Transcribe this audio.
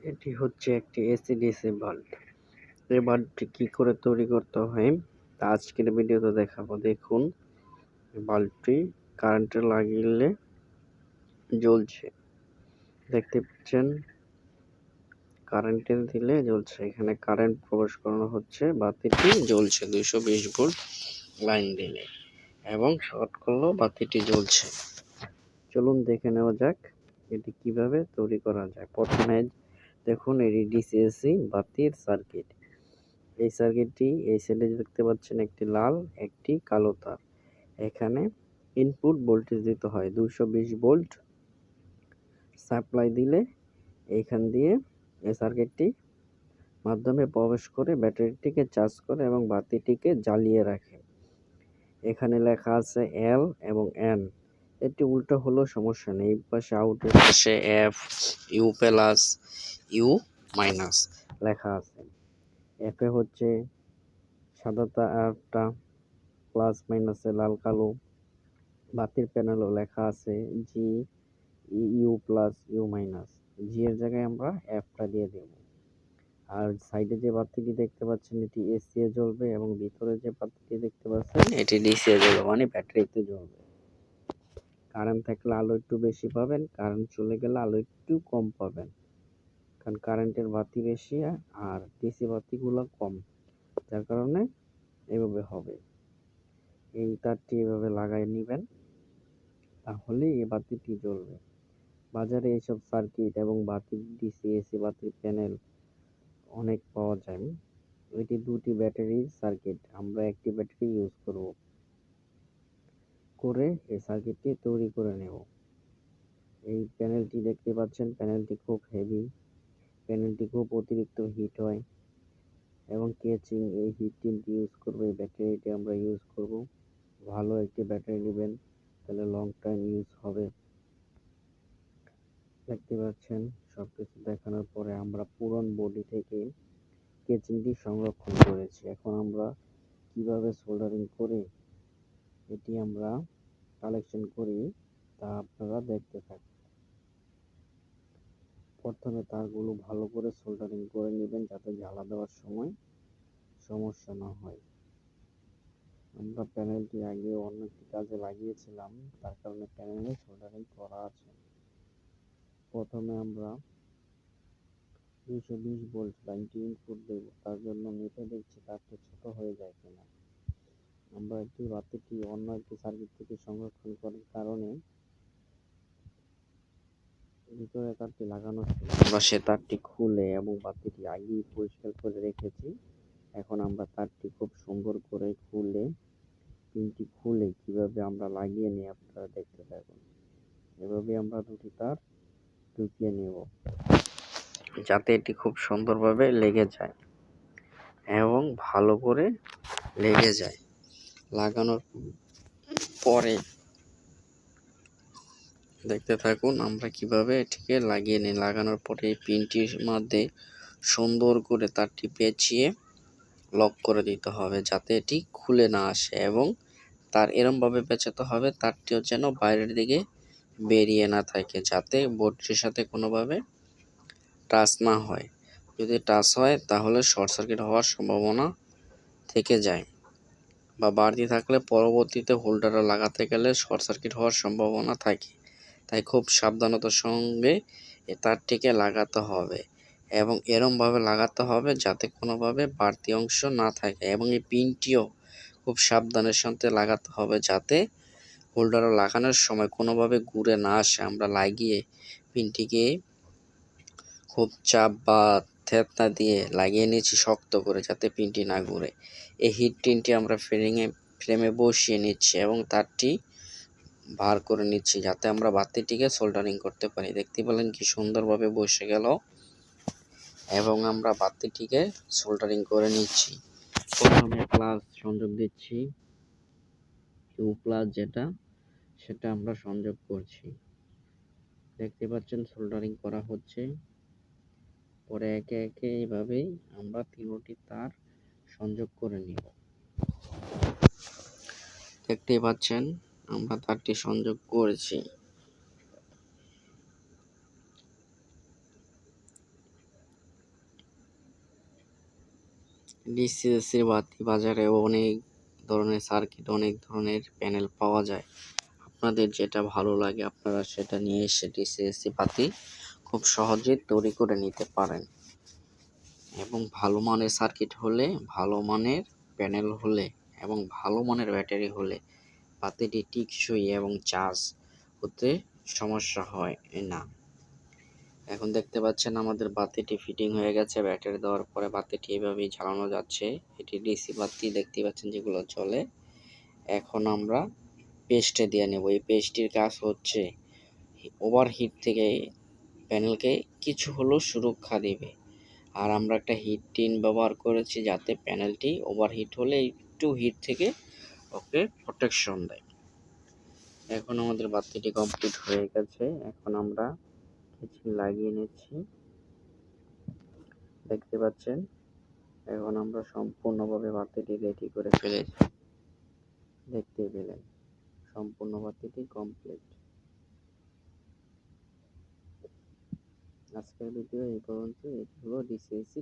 এটি হচ্ছে একটি এসি ডিসি বাল্ব এই বাল্বটি কি করে তৈরি করতে হয়? তা আজকের ভিডিওতে দেখাবো। দেখুন, বাল্বটি কারেন্টে লাগিয়ে জ্বলছে। দেখতে পাচ্ছেন কারেন্টে দিলে জ্বলছে। এখানে কারেন্ট প্রবেশ করানো হচ্ছে, বাতিটি জ্বলছে দুইশো বিশ ভোল্ট লাইন দিলে এবং শর্ট করলেও বাতিটি জ্বলছে। চলুন দেখে নেওয়া যাক, এটি কীভাবে তৈরি করা যায়। প্রথমে দেখুন এটি ডিসিএসসি বাতির সার্কিট এই সার্কিটটি এই সাইডে দেখতে পাচ্ছেন, একটি লাল, একটি কালো তার। এখানে ইনপুট ভোল্টেজ দিতে হয় দুশো ভোল্ট সাপ্লাই দিলে এইখান দিয়ে এই সার্কিটটি মাধ্যমে প্রবেশ করে ব্যাটারিটিকে চার্জ করে এবং বাতিটিকে জ্বালিয়ে রাখে। এখানে লেখা আছে এল এবং এন এটি উল্টো হলেও সমস্যা নেই। পাশে আউটের পাশে F U plus U minus লেখা আছে। এফে হচ্ছে সাদা তারটা প্লাস মাইনাসে লাল, কালো। বাতির প্যানেলও লেখা আছে G U plus U minus G এর জায়গায় আমরা এফটা দিয়ে দেব। আর সাইডে যে বাতিটি দেখতে পাচ্ছেন, এটি এসি এ জ্বলবে এবং ভিতরে যে বাতিটি দেখতে পাচ্ছেন, এটি ডিসি এ জ্বলবে মানে ব্যাটারিতে জ্বলবে। কারেন্ট থাকলে আলো একটু বেশি পাবেন, কারেন্ট চলে গেলে আলো একটু কম পাবেন। কারণ কারেন্টের বাতি বেশি আর ডিসি বাতিগুলো কম, যার কারণে এভাবে হবে। এই তারটি এভাবে লাগাই নেবেন, তাহলে এই বাতিটি জ্বলবে। বাজারে এইসব সার্কিট এবং বাতির ডিসি, এসি বাতির প্যানেল অনেক পাওয়া যায়। এটি দুটি ব্যাটারির সার্কিট, আমরা একটি ব্যাটারি ইউজ করব। করে এই সার্কিটটি তৈরি করে নেব। এই প্যানেলটি দেখতে পাচ্ছেন প্যানেলটি খুব হেভি প্যানেলটি খুব অতিরিক্ত হিট হয় এবং কেচিং এই হিট টিনটি ইউজ করব, এই ব্যাটারিটি আমরা ইউজ করব। ভালো একটি ব্যাটারি নেবেন, তাহলে লং টাইম ইউজ হবে। দেখতে পাচ্ছেন সব কিছু দেখানোর পরে আমরা পুরন বডি থেকে কেচিংটি সংরক্ষণ করেছি। এখন আমরা কীভাবে সোল্ডারিং করে এটি আমরা কালেকশন করি, তা আপনারা দেখতে থাকুন। প্রথমে তারগুলো ভালো করে সোল্ডারিং করে নেবেন যাতে জ্বালা দেওয়ার সময় সমস্যা না হয়। আমরা প্যানেলটি আগে অন্য একটি কাজে লাগিয়েছিলাম, তার কারণে প্যানেলে সোল্ডারিং করা আছে। প্রথমে আমরা দুশো বিশ ভোল্ট লাইনটি ইনপুট দেব, তার জন্য মেপে দেখছি তারটি ছোট হয়ে যায় কিনা। আমরা একটি বাতিটি অন্য একটি সার্কিট থেকে সংরক্ষণ করার কারণে ভিতরে তারটি লাগানো ছিল? আমরা সে তারটি খুলে এবং বাতিটি আগেই পরিষ্কার করে রেখেছি। এখন আমরা তারটি খুব সুন্দর করে খুলে পিনটি খুলে কীভাবে আমরা লাগিয়ে নিই আপনারা দেখতে থাকুন। এভাবে আমরা দুটি তার ঢুকিয়ে নেব, যাতে এটি খুব সুন্দরভাবে লেগে যায় এবং ভালো করে লেগে যায়। লাগানোর পরে দেখতে থাকুন আমরা কীভাবে এটিকে লাগিয়ে নিই। লাগানোর পরে এই পিনটির মধ্যে সুন্দর করে তারটি পেঁচিয়ে লক করে দিতে হবে যাতে এটি খুলে না আসে এবং তার এরমভাবে পেঁচাতে হবে, তারটিও যেন বাইরের দিকে বেরিয়ে না থাকে যাতে বোর্ডটির সাথে কোনোভাবে টাচ না হয়। যদি টাচ হয় তাহলে শর্ট সার্কিট হওয়ার সম্ভাবনা থেকে যায়। বা বাড়তি থাকলে পরবর্তীতে হোল্ডারও লাগাতে গেলে শর্ট সার্কিট হওয়ার সম্ভাবনা থাকে। তাই খুব সাবধানতার সঙ্গে এ তারটিকে লাগাতে হবে এবং এরমভাবে লাগাতে হবে যাতে কোনোভাবে বাড়তি অংশ না থাকে এবং এই পিনটিও খুব সাবধানের সাথে লাগাতে হবে যাতে হোল্ডারও লাগানোর সময় কোনোভাবে ঘুরে না আসে। আমরা লাগিয়ে পিনটিকে খুব চাপ বা থেতনা দিয়ে লাগিয়ে নিচ্ছি শক্ত করে যাতে পিনটি না ঘুরে। এই হিট টিনটি আমরা ফ্রেমে ফ্রেমে বসিয়ে নিচ্ছি এবং তারটি বার করে নিচ্ছি যাতে আমরা বাতিটিকে সোল্ডারিং করতে পারি। দেখতে পেলেন কি সুন্দরভাবে বসে গেল এবং আমরা বাতিটিকে সোল্ডারিং করে নিচ্ছি। প্রথমে প্লাস সংযোগ দিচ্ছি। ইউ প্লাস যেটা, সেটা আমরা সংযোগ করছি। দেখতে পাচ্ছেন, সোল্ডারিং করা হচ্ছে। পরে একে একে এইভাবেই আমরা তিনটি তার সংযোগ করে নিব। দেখতেই পাচ্ছেন, আমরা তারটি সংযোগ করেছি। ডিসিএসির বাতি বাজারে অনেক ধরনের সার্কিট, অনেক ধরনের প্যানেল পাওয়া যায়। আপনাদের যেটা ভালো লাগে আপনারা সেটা নিয়ে এসে ডিসিএসি বাতি খুব সহজে তৈরি করে নিতে পারেন। এবং ভালো মানের সার্কিট হলে, ভালো মানের প্যানেল হলে এবং ভালো মানের ব্যাটারি হলে বাতিটি টিকসই এবং চার্জ হতে সমস্যা হয় না। এখন দেখতে পাচ্ছেন আমাদের বাতিটি ফিটিং হয়ে গেছে, ব্যাটারি দেওয়ার পরে বাতিটি এভাবেই ঝালানো যাচ্ছে। এটি ডিসি বাতি দেখতে পাচ্ছেন যেগুলো চলে এখন আমরা পেস্টে দিয়ে নেব। এই পেস্টটির কাজ হচ্ছে ওভারহিট থেকে প্যানেলকে কিছু হলেও সুরক্ষা দেবে। আর আমরা একটা হিট টিন ব্যবহার করেছি যাতে প্যানেলটি ওভারহিট হলে একটু হিট থেকে ওকে প্রোটেকশন দেয়। এখন আমাদের বাতিটি কমপ্লিট হয়ে গেছে। এখন আমরা কিছু লাগিয়ে নিচ্ছি। দেখতে পাচ্ছেন? এখন আমরা সম্পূর্ণভাবে বাতিটি রেডি করে ফেলেছি। দেখতেই পেলেন? সম্পূর্ণ বাতিটি কমপ্লিট আজকের ভিডিও এই পর্যন্ত এটি হলো ডিসিএসসি